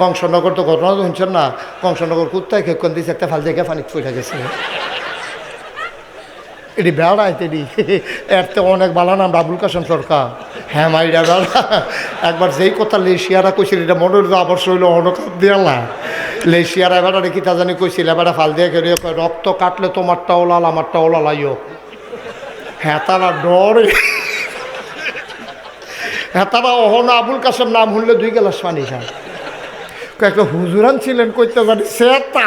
কংসনগর তো ঘটনা তো শুনছেন না? কংসনগর কুত্তায় খেকন দিয়েছে একটা ফাল জায়গায় পানি ফুটে গেছে। এটি বেড়াইতে এটি এর তো অনেক ভালো নাম আবুল কাসম সরকার। হ্যাঁ মাইরা বেড়া। একবার যেই কথা লেশিয়ারা কইছিল এটা মনে হলো আবার শৈল অনকাপ দিয়ালা লেশিয়ারা এবার কি তা জানি কইছিল এবার ফাল দিয়ে কয়, রক্ত কাটলে তোমারটাও লাল আমারটাও লালাইও হ্যাঁ তারা ডরে। হ্যাঁ তারা অহন আবুল কাসেম নাম শুনলে দুই গেলাস পানি খায়। একটা হুজুরান ছিলেন কইতে জানি সেতা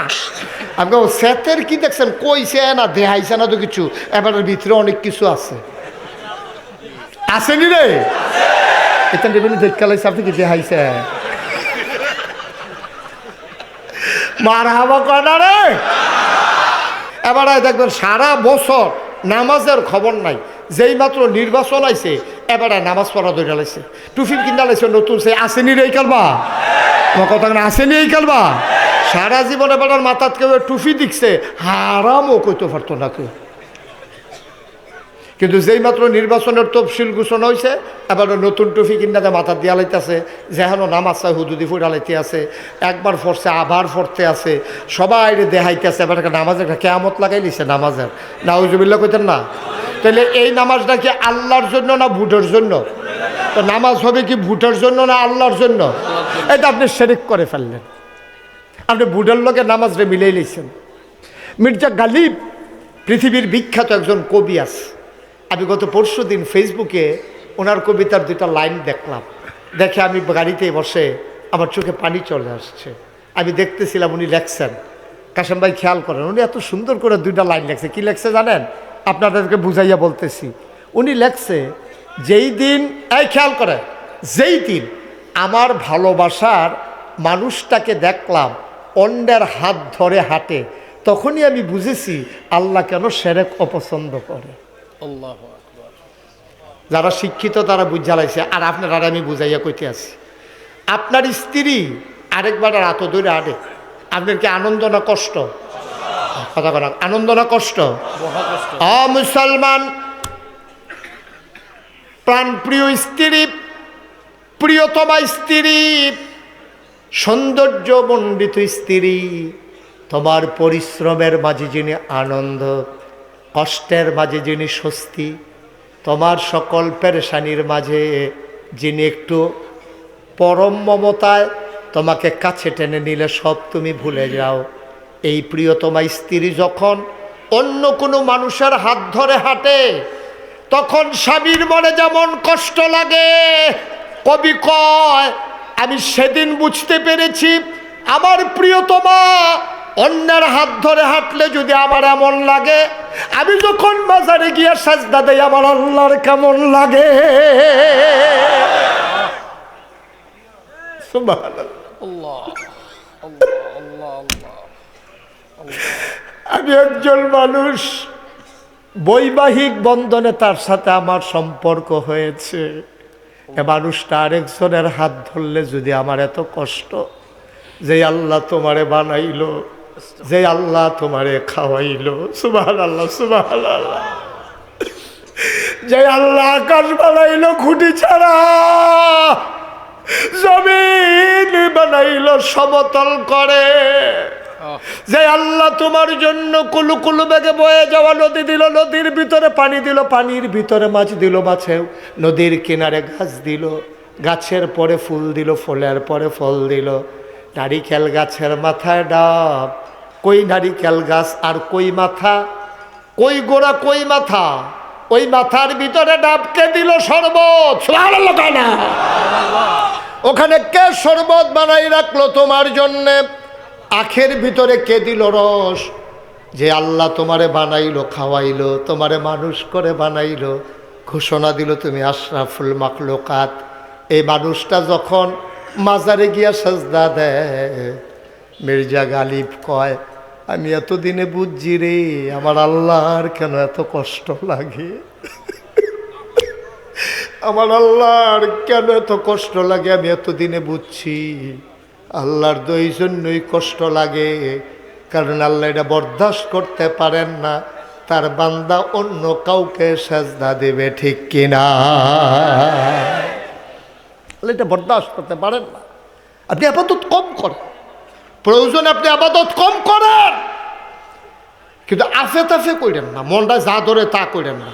আমি কব সেতের কি দেখছেন? কইছে না দেহাইছে না তো কিছু। এবারের ভিতরে অনেক কিছু আছে। আসেনি রে? এটা দেবেন দেখতে লাগছে, আপনি কি দেহাইছে মার হাবা কয়না রে? এবারে দেখবেন, সারা বছর নামাজের খবর নাই। যেই মাত্র নির্বাচন আইছে, এবারে নামাজ পড়া ধরে টুফিন কিনা লাইছে, নতুন সে আসেনি রে কালবা? তোমার কথা আসেনি এই কালবা? সারা জীবন এবার মাথাত কেউ টুফি দিচ্ছে হারামও কইতে পারতো না কেউ কিন্তু যেই মাত্র নির্বাচনের তফসিল ঘোষণা হয়েছে এবার নতুন টুফি কিনাতে মাথা দিয়া লাইতেছে যেহেন নামাজ আছে হুদুদি ফুটা লাইতে আছে, একবার ফরছে, আবার ফরতে আছে, সবাই দেখাইতেছে, এবার একটা নামাজের একটা কেয়ামত লাগাই দিছে নামাজের। নাউজুবিল্লা কইতেন না? তাহলে এই নামাজটা কি আল্লাহর জন্য না ভোটের জন্য? তো নামাজ হবে কি ভোটের জন্য না আল্লাহর জন্য? এটা আপনি শেরিক করে ফেললেন। আপনি ভোটের লোকে নামাজরে মিলেই লিখছেন মির্জা গালিব পৃথিবীর বিখ্যাত একজন কবি আছে। আমি গত পরশু দিন ফেসবুকে ওনার কবিতার দুটা লাইন দেখলাম। দেখে আমি গাড়িতে বসে আমার চোখে পানি চলে আসছে। আমি দেখতেছিলাম উনি লেখছেন। কাশেম ভাই খেয়াল করেন, উনি এত সুন্দর করে দুইটা লাইন লেখছে। কি লেখছে জানেন? আপনাদেরকে বুঝাইয়া বলতেছি। উনি লেখছে, যেই দিন এই খেয়াল করে, যেই দিন আমার ভালোবাসার মানুষটাকে দেখলাম অন্যের হাত ধরে হাঁটে। তখনই আমি বুঝেছি আল্লাহ কেন সেরেক অপছন্দ করে। যারা শিক্ষিত তারা বুঝালাইছে আর আপনার আমি বুঝাইয়া কইতে আছি। আপনার স্ত্রী আরেকবার রাত ধরে আড়ে আপনার কি আনন্দ না কষ্ট? কথা কথা আনন্দ না কষ্ট? অ মুসলমান প্রাণপ্রিয় স্ত্রী প্রিয়তমা স্ত্রী সৌন্দর্য মণ্ডিত স্ত্রী, তোমার পরিশ্রমের মাঝে যিনি আনন্দ, কষ্টের মাঝে যিনি স্বস্তি, তোমার সকল পেরেশানির মাঝে যিনি একটু পরম মমতায় তোমাকে কাছে টেনে নিলে সব তুমি ভুলে যাও। এই প্রিয়তমা স্ত্রী যখন অন্য কোনো মানুষের হাত ধরে হাঁটে, তখন স্বামীর মনে যেমন কষ্ট লাগে কবি কয়, আমি সেদিন বুঝতে পেরেছি, আমার প্রিয়তমা অন্যের হাত ধরে হাঁটলে যদি আমার এমন লাগে, আমি যখন বাজারে গিয়ে সাজদা দেই, আমার আল্লাহর কেমন লাগে? আমি একজন মানুষ, বৈবাহিক বন্ধনে তার সাথে আমার সম্পর্ক হয়েছে। এ মানুষটা আরেকজনের হাত ধরলে যদি আমার এত কষ্ট, যে আল্লাহ তোমারে বানাইলো, যে আল্লাহ তোমারে খাওয়াইলো সুবাহ আল্লাহ সুবাহ আল্লাহ যে আল্লাহ আকাশ বানাইলো খুঁটি ছাড়া, জমিন বানাইলো সমতল করে। যে আল্লাহ তোমার জন্য কুলু কুলু বেগে বয়ে যাওয়া নদী দিল নদীর ভিতরে পানি দিল পানির ভিতরে মাছ দিল মাছেও। নদীর কিনারে গাছ দিল গাছের পরে ফুল দিল ফুলের পরে ফল দিল। নারিকেল গাছের মাথায় ডাব কই নারিকেল গাছ আর কই মাথা? কই গোড়া কই মাথা? ওই মাথার ভিতরে ডাবকে দিল শরবত? ওখানে কে শরবত বানাই রাখল তোমার জন্যে? আখের ভিতরে কে দিল রস? যে আল্লাহ তোমারে বানাইলো, খাওয়াইলো, তোমারে মানুষ করে বানাইলো। ঘোষণা দিল তুমি আশরাফুল মাকলুকাত এই মানুষটা যখন মাজারে গিয়া সাজদা দেয়, মির্জা গালিব কয়, আমি এতদিনে বুঝছি রে, আমার আল্লাহর কেন এত কষ্ট লাগে? আমার আল্লাহর কেন এত কষ্ট লাগে? আমি এতদিনে বুঝছি। আল্লাহর এই জন্যই কষ্ট লাগে, কারণ আল্লাহ এটা বরদাস্ত করতে পারেন না। তার বান্দা অন্য কাউকে সাজদা দেবে ঠিক কিনা? আল্লাহ এটা বরদাস্ত করতে পারেন না। আপনি আপাতত কম করেন। প্রয়োজন আপনি আপাতত কম করেন। কিন্তু আফে তাফে করেন না, মনটা যা ধরে তা করেন না।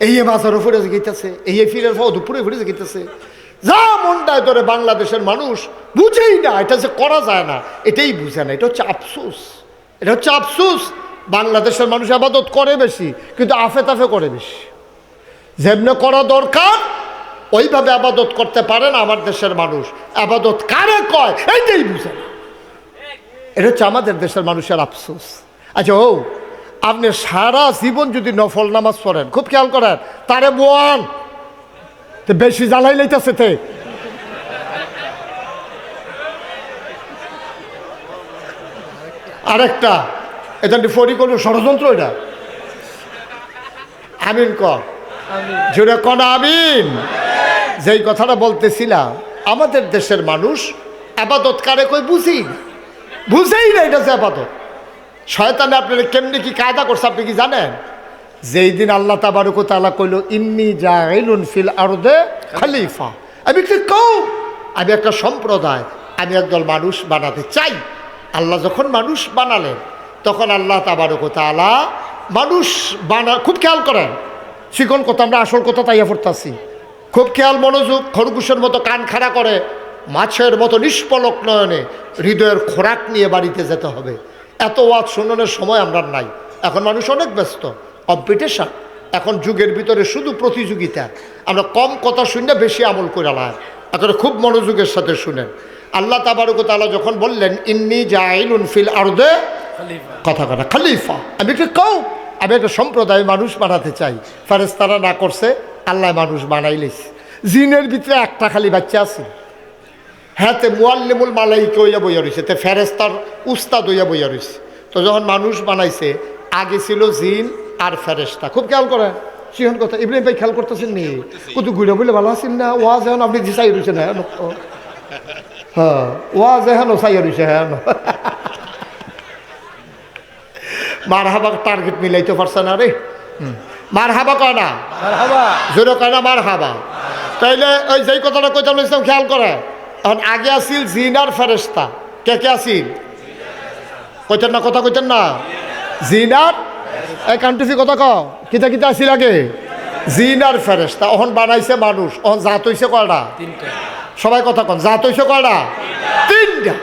এই মাথার উপরে গেতেছে এই ফিরে দুপুরে ফিরে গেতেছে যা মনটায় ধরে বাংলাদেশের মানুষ বুঝেই না, এটা যে করা যায় না, এটাই বুঝে না, এটা হচ্ছে আফসোস। এটা হচ্ছে আফসোস। বাংলাদেশের মানুষ আবাদত করে বেশি, কিন্তু আফে তাফে করে বেশি। যেমনি করা দরকার, ওইভাবে আবাদত করতে পারে না আমার দেশের মানুষ। আবাদত কারে কয়, এইটাই বুঝে না। এটা হচ্ছে আমাদের দেশের মানুষের আফসোস। আচ্ছা ও, আপনি সারা জীবন যদি নফল নামাজ পড়েন, খুব খেয়াল করেন, তারে বোয়ান। তো বেশি জ্বালাই লাইতেছে তে আরেকটা এটা ফরি কোনো ষড়যন্ত্র এটা আমিন কর জুড়ে কন আমিন যেই কথাটা বলতেছিলাম আমাদের দেশের মানুষ আপাতত কারে কই বুঝি বুঝেই না এটা যে আবাদত শয়তানে আপনারা কেমনি কি কায়দা করছে আপনি কি জানেন যেই দিন আল্লাহ তাবারুক তাআলা কইল, ইন্নি জাইলুন ফিল আরদে খালিফা। আমি কি কও? আমি একটা সম্প্রদায়, আমি একদল মানুষ বানাতে চাই। আল্লাহ যখন মানুষ বানালেন, তখন আল্লাহ তাবারুক তাআলা মানুষ বানা, খুব খেয়াল করেন শিকন কথা, আমরা আসল কথা তাইয়া পড়তাছি। খুব খেয়াল মনোযোগ, খরগোশের মতো কান খাড়া করে, মাছের মতো নিষ্পলক নয়নে হৃদয়ের খোরাক নিয়ে বাড়িতে যেতে হবে। এত ওয়াজ শোনানোর সময় আমরা নাই। এখন মানুষ অনেক ব্যস্ত। কম্পিটিশন এখন যুগের ভিতরে শুধু প্রতিযোগিতা। আমরা কম কথা শুনে বেশি আমল করে আলাম এখন খুব মনোযোগের সাথে শুনেন। আল্লাহ তাবারক তাআলা যখন বললেন, ইন্নি জাইলুন ফিল আরদে কথা কথা খালিফা আমি একটু কও আমি একটা সম্প্রদায় মানুষ বানাতে চাই। ফেরেস্তারা না করছে, আল্লাহ মানুষ বানাইলিস জিনের ভিতরে একটা খালি বাচ্চা আছে। হ্যাঁ তে মুয়াল্লিমুল মালাইকে হইয়া বইয়া রয়েছে তে ফেরেস্তার উস্তাদ হইয়া বইয়া রয়েছে তো যখন মানুষ বানাইছে, আগে ছিল জিন আর ফেরেস্তা খুব খেয়াল করে। সিহন কথা ইব্রাহিম ভাই খেয়াল করতেছেন নি? কত ঘুরে বলে ভালো আছেন না? ওয়াজ এখন আপনি চাই রয়েছেন হ্যাঁ? হ্যাঁ ওয়াজ এখন চাই রয়েছে হ্যাঁ? মার হাবা টার্গেট মিলাইতে পারছে না রে। মার হাবা কয় না? জোরে কয় না মার হাবা তাইলে ওই যেই কথাটা কইতাম ইসলাম খেয়াল করে। এখন আগে আসিল জিন আর ফেরেস্তা কে কে আসিল কইতেন না কথা কইতেন না? জিন আর এই কান্ট্রিফি কথা কও। কিতা কিতা আসিল আগে? জিন আর ফেরেস্তা অহন বানাইছে মানুষ অহন জাত হইছে কয়টা? তিনটা। সবাই কথা কন জাত হইছে কয়টা? তিনটা।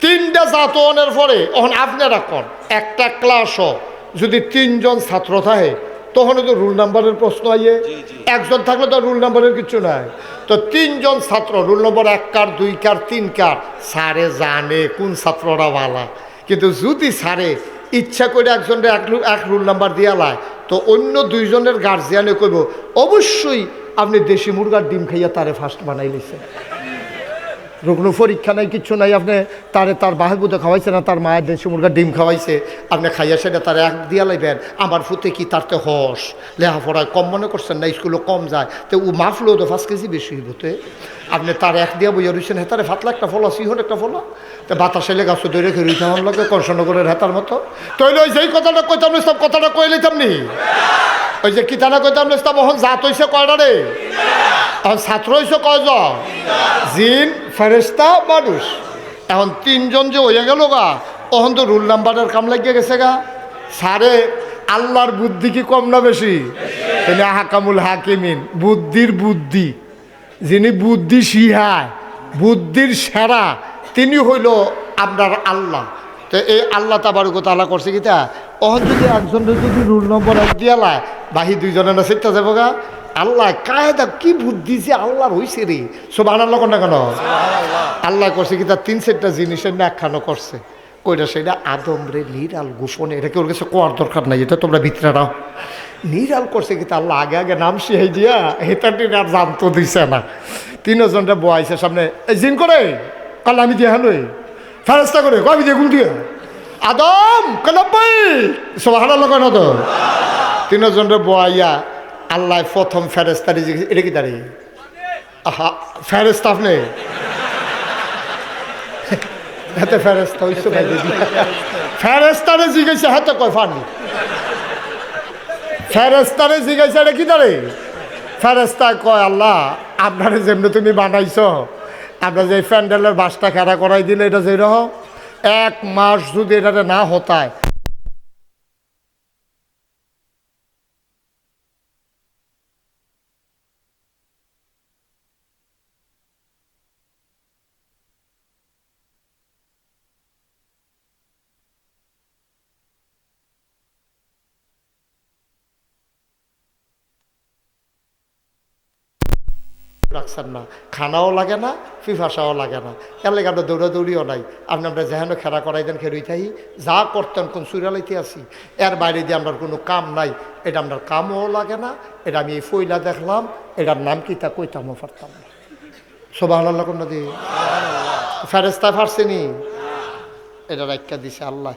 তিনটা জাতনের পরে এখন আপনারা কন একটা ক্লাসও যদি তিনজন ছাত্র থাকে তখন তো রুল নাম্বারের প্রশ্ন আইয়ে। একজন থাকলে তো রুল নাম্বারের কিছু নাই। তো তিনজন ছাত্র রুল নম্বর এক কার দুই কার তিন কার সারে জানে কোন ছাত্ররা ভালা। কিন্তু যদি স্যারে ইচ্ছা করে একজনের এক এক রুল নাম্বার দিয়ালায় তো অন্য দুইজনের গার্জিয়ানে কইব, অবশ্যই আপনি দেশি মুরগার ডিম খাইয়া তারে ফার্স্ট বানাই লিছেন রুগ্ন পরীক্ষা নাই কিচ্ছু নাই, আপনি তারে তার বাহে বুধে খাওয়াইছে না, তার মায়ের দেশি মুরগা ডিম খাওয়াইছে, আপনি খাইয়া সেটা তার এক দিয়া লাইবেন, আমার ফুতে কি তার তো হস? লেহাপড়ায় কম মনে করছেন না স্কুলে কম যায়, তো ও মাফলেও তো, পাঁচ কেজি বেশি হইবতে আপনি তার এক দিয়া বইয়া রয়েছেন হেতারে ফাতলা একটা ফলা, সিহন একটা ফলা। তো বাতাসে লেগে ধরে খেয়ে রইতে আমার লাগে কর্ষণগরের হেতার মতো। ওই যেই কথাটা কইতাম সব কথাটা কই লইতাম নি? ওই যে কিতানা কইতাম না সব ওহন জাত হইছে কয়টা রে? এখন ছাত্র হইছে কয়জন? জিন ফেরেস্তা মানুষ। এখন তিনজন যে হয়ে গেল গা তখন তো রুল নাম্বারের কাম লাগিয়ে গেছে গা। সারে, আল্লাহর বুদ্ধি কি কম না বেশি? তিনি হাকামুল হাকিমিন, বুদ্ধির বুদ্ধি। যিনি বুদ্ধি শিহায় বুদ্ধির সেরা, তিনি হইল আপনার আল্লাহ। তো এই আল্লাহ তাবারুক তালা করছে কি তা? অহন যদি একজন যদি রুল নম্বর এক দিয়ালায় বাহি দুইজনে না সেটা যাব গা। আল্লাহ কায়দা কি বুদ্ধি যে আল্লাহর হইছে রে। সব আনার কোন না কেন? আল্লাহ করছে কি তার তিন চারটা জিনিসের ব্যাখ্যানো করছে। কইটা সেটা আদম রে নিরাল গোপনে। এটা কি ওর কাছে কোয়ার দরকার নাই? এটা তোমরা ভিতরে নাও। নিরাল করছে কি আল্লাহ আগে আগে নাম শিখাই দিয়া হেতাটি আর জানতো দিছে না। তিনজনটা বয়াইছে সামনে এই জিন করে? কাল আমি দিয়ে হানুই। ফেরস্তা করে? কবি দিয়ে গুল দিয়ে? আদম কলব্বাই সব হারার লোক না তো? তিনজনটা বয়াইয়া আল্লাহ প্রথম জিজ্ঞেস এটা কি দাঁড়িয়ে আহা ফেরেস্তা আপনি? হাতে ফেরেস্তা ফেরেস্তারে হাতে কয় ফানি? ফেরেস্তারে জিজ্ঞাসা, এটা কি দাঁড়ে ফেরেস্তা কয়, আল্লাহ, আপনারে যেমনি তুমি বানাইছ, আমরা যে প্যান্ডেলের বাসটা খেলা করাই দিলে এটা যেরকম এক মাস যদি এটাতে না হতায় রাখছেন না। খানাও লাগে না ফিফাসাও লাগে না। এর লেগে আমরা দৌড়াদৌড়িও নাই। আপনি আমরা যেহেন খেলা করাই দেন খেরুই যা করতেন কোন সুরালাইতে আছি। এর বাইরে দিয়ে আমরা কোনো কাম নাই। এটা আপনার কামও লাগে না, এটা আমি এই ফইলা দেখলাম, এটার নাম কি তা কইতামও পারতাম না। সোবাহ আল্লাহ কোন দি ফেরেস্তা ফারসিনি এটা রাখা দিছে আল্লাহ।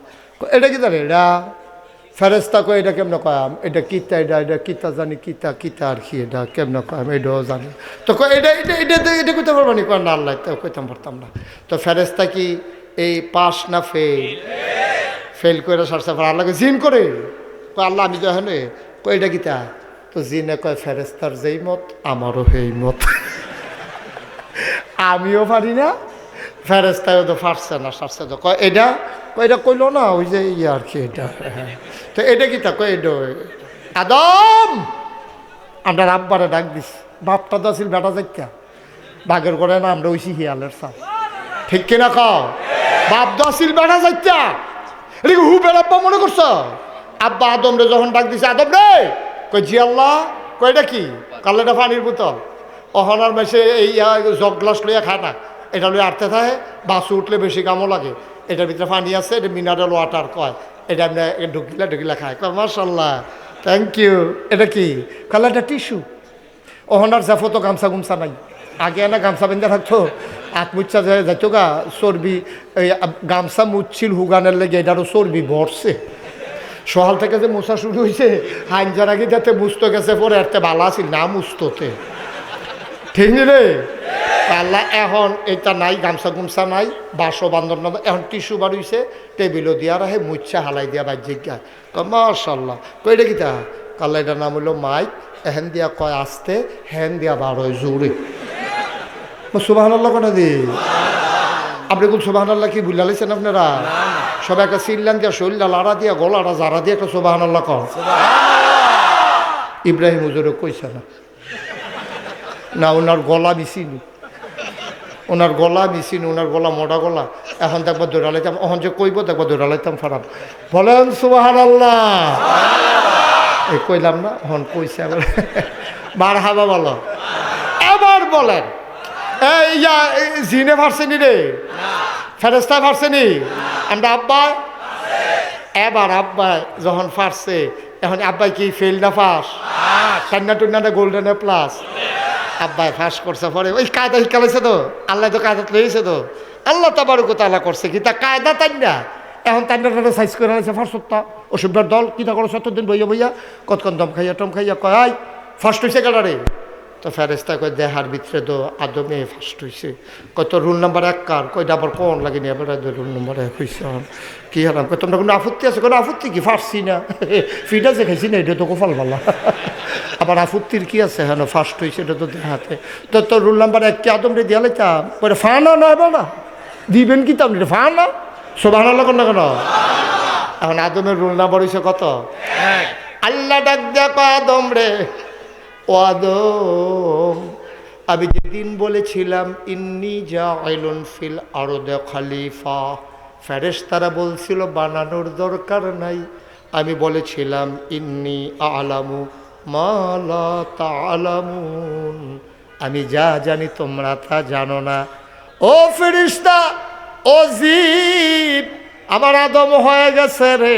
এটা কি জানে? এটা ফেরেস্তা কয় এটা কেমন কয়াম এটা কিতা এটা এটা কিতা জানি কিতা কিতা আর কি এটা কেমন কয়াম এটাও জানি তো কয় এটা এটা এটা এটা- কইতে পারব নি কয় না আল্লাহ তো কইতাম পারতাম না তো ফেরেস্তা কি এই পাস না ফেল ফেল করে সারসা পর আল্লাহকে জিন করে কয় আল্লাহ আমি হ্যাঁ কয় এটা কিতা তো জিনে কয় ফেরেস্তার যেই মত আমারও সেই মত আমিও পারি না ফেরেস্তায় তো ফারছে না সারছে তো কয় এটা কয় এটা কইলো না ওই যে ইয়ে আর কি এটা হ্যাঁ। তো এটা কি কয় এটা? আদম! আমরা আব্বারে ডাক দিস বাপটা তো আছিল বেটা যাইতা বাঘের করে না আমরা ওই হিয়ালের সা ঠিক কিনা খাও বাপ তো আছিল বেটা যাইতা এটা হু বেড়াব্বা মনে করছ? আব্বা আদম রে যখন ডাক দিছে, আদম রে! কই জি আল্লাহ। কয়, এটা কি? কাল এটা পানির বোতল। অহনার মেসে এই জগ গ্লাস লইয়া খায় না। এটা লইয়া আটতে থাকে। বাসু উঠলে বেশি কামও লাগে। এটার ভিতরে পানি আছে, এটা মিনারেল ওয়াটার কয়। এটা আমরা ঢুকিলে ঢুকিলে খায়। কয় মার্শাল্লাহ থ্যাংক ইউ এটা কি? কাল এটা টিস্যু অহনার জাফো তো গামছা গুমছা নাই। আগে না গামছা বেঁধে থাকতো হাত মুচ্ছা যাইতো গা, চর্বি, এই গামছা মুচ্ছিল হুগানের লেগে, এটারও চর্বি ভরছে। সকাল থেকে যে মোছা শুরু হয়েছে হাইনজার আগে যাতে মুস্ত গেছে, পরে একটা বালা আছিল, না মুস্ততে ঠিক রে? আল্লাহ এখন এটা নাই গামছা গুমছা নাই বাসো বান্ধব না এখন টিস্যু বাড়িছে টেবিলও দিয়া রাখে মুচ্ছা হালাই দিয়া বাহ্যিক গায় কয় মাশাল্লাহ। কই রে কিতা কাল্লা এটার নাম হলো মাইক এহেন দিয়া কয় আসতে হেন দিয়া বার হয় জোরে। সুবাহ আল্লাহ কোনা দি? আপনি কোন সোবাহ আল্লাহ কি বুঝলা লাইছেন আপনারা? সবাই একটা সিল্লান দিয়া শরীরটা লাড়া দিয়া গলাটা জারা দিয়ে একটা সোবাহ আল্লাহ কর ইব্রাহিম হুজুরে কইছে না। না ওনার গলা মিছিনি ওনার গলা মিছিনি ওনার গলা মোটা গলা। এখন দেখব দৌড়ালাইতাম এখন যে কইব দেখব দৌড়ালাইতাম ফারাম। বলেন সুবাহান আল্লাহ এই কইলাম না এখন কইছে আবার। বার হাবা বলো। এবার বলেন। এই ইয়া জিনে ফারছেনি রে? ফেরেস্তা ফারছেনি আমরা আব্বাই এবার আব্বাই যখন ফারছে এখন আব্বাই কি ফেল না ফাঁস? কান্না টুন্নাটা গোল্ডেনে প্লাস আব্বাই ফাঁস করছে পরে, ওই কায়দা শিকালাইছে তো, আল্লাহ তো কায়দা লইছে তো। আল্লাহ তো আবার তালা করছে কি? তা কায়দা তাই না এখন তান্ডাটা সাইজ করে আনছে ফার্স্টটা অসুবিধার দল কিনা করো, সত্তর দিন বইয়া বইয়া কতক্ষণ দম খাইয়া টম খাইয়া কয় ফার্স্ট হয়েছে গাড়ারে তো ফেরেস্তা কয় দেহার ভিতরে তো আদমে ফার্স্ট হয়েছে কয় তোর রুল নাম্বার এক কার? কয় আবার কোন লাগেনি এবার রুল নাম্বার এক হয়েছে। কি হারাম? কয় তোমরা কোনো আপত্তি আছে? কোনো আপত্তি কি? ফার্সি না। ফিটা যে খাইছি না এটা তো কোফাল ভাল্লা আবার আপত্তির কি আছে? হ্যাঁ ফার্স্ট হয়েছে এটা তো দেহাতে তো তোর রুল নাম্বার এক কি? আদম রে দিয়া লাইতাম? কয় ফানা নয় না দিবেন কি তাম ফা না? সোভান আল্লাহ না কেন? এখন আদমের রুল নাম্বার হয়েছে কত? আল্লাহ ডাক কয় আদম রে। ও আদম আমি যেদিন বলেছিলাম, ইন্নি যা আইলন ফিল আরও দে খালিফা। ফ্যারেস তারা বলছিল, বানানোর দরকার নাই। আমি বলেছিলাম, ইন্নি আলামু মালা তা আলামুন আমি যা জানি তোমরা তা জানো না। ও ফেরিস্তা ও জীব, আমার আদম হয়ে গেছে রে।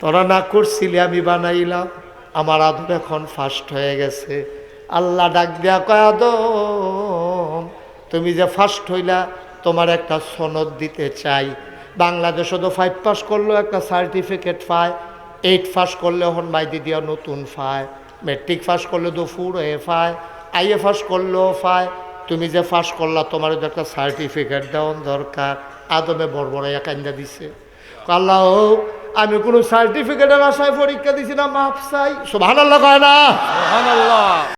তোরা না করছিলি আমি বানাইলাম। আমার আদম এখন ফার্স্ট হয়ে গেছে। আল্লাহ ডাক দেয়া কয়, আদম, তুমি যে ফার্স্ট হইলা, তোমার একটা সনদ দিতে চাই। বাংলাদেশও তো ফাইভ পাস করলেও একটা সার্টিফিকেট পায়। এইট পাস করলে হন মাইদি দিয়া নতুন পায়। মেট্রিক পাস করলে তো ফুর এ পায়। আইএ পাস করলেও পায়। তুমি যে পাস করলা, তোমার তো একটা সার্টিফিকেট দেওয়ার দরকার। আদমে বড় বড় একান্দা দিছে। আল্লাহ আমি কোনো সার্টিফিকেটের আশায় পরীক্ষা দিছি না মাফ চাই। সব আল্লাহ কয় না?